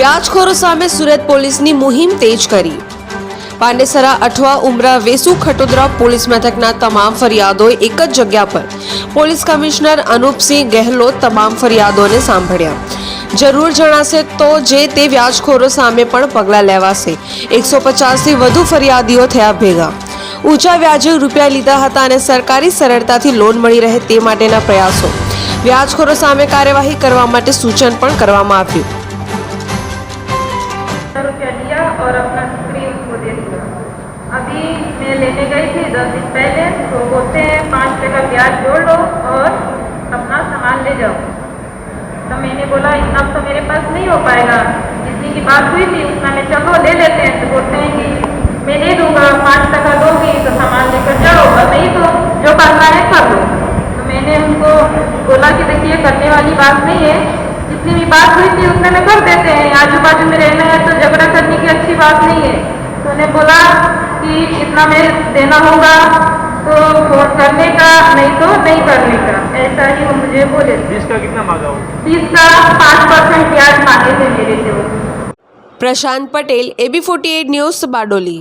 વ્યાજખોરો સામે સુરત પોલીસની મુહિમ તેજ કરી. પાંડેસરા, અઠવા, ઉમરા, વેસુ, ખટોદરા પોલીસ મથકના તમામ ફરિયાદો એક જ જગ્યા પર પોલીસ કમિશનર અનુપસિંહ ગહેલોત તમામ ફરિયાદોને સાંભળ્યા. જરૂર જણાશે તો જે તે વ્યાજખોરો સામે પણ પગલાં લેવાશે. એકસો પચાસથી વધુ ફરિયાદીઓ થયા ભેગા. ઊંચા વ્યાજે રૂપિયા લીધા હતા અને સરકારી સરળતાથી લોન મળી રહે તે માટેના પ્રયાસો. વ્યાજખોરો સામે કાર્યવાહી કરવા માટે સૂચન પણ કરવામાં આવ્યું. और अपना स्क्रीन को दे दिया अभी मैं लेने गई थी दस दिन पहले तो बोलते हैं, पाँच टका ब्याज जोड़ लो और अपना सामान ले जाओ। तो मैंने बोला, इतना तो मेरे पास नहीं हो पाएगा। जितनी की बात हुई थी, उतना में, चलो ले लेते हैं। तो बोलते हैं कि मैं दे दूँगा, पाँच टका दोगी तो सामान लेकर जाओ। और नहीं तो जो करना है, कर लो। तो मैंने उनको बोला कि देखिए, करने वाली बात नहीं है। जितनी भी बात हुई थी, उतने में कर देते हैं। आजू बाजू में रहना झगड़ा करने की अच्छी बात नहीं है। तो उन्हें बोला कि इतना मैं देना होगा तो फ़ोन करने का नहीं तो नहीं करने का। ऐसा ही वो मुझे बोले। बीस का कितना मांगा होगा बीस का पाँच परसेंट ब्याज मांगे थे मेरे से Prashant Patel AB forty eight news Bardoli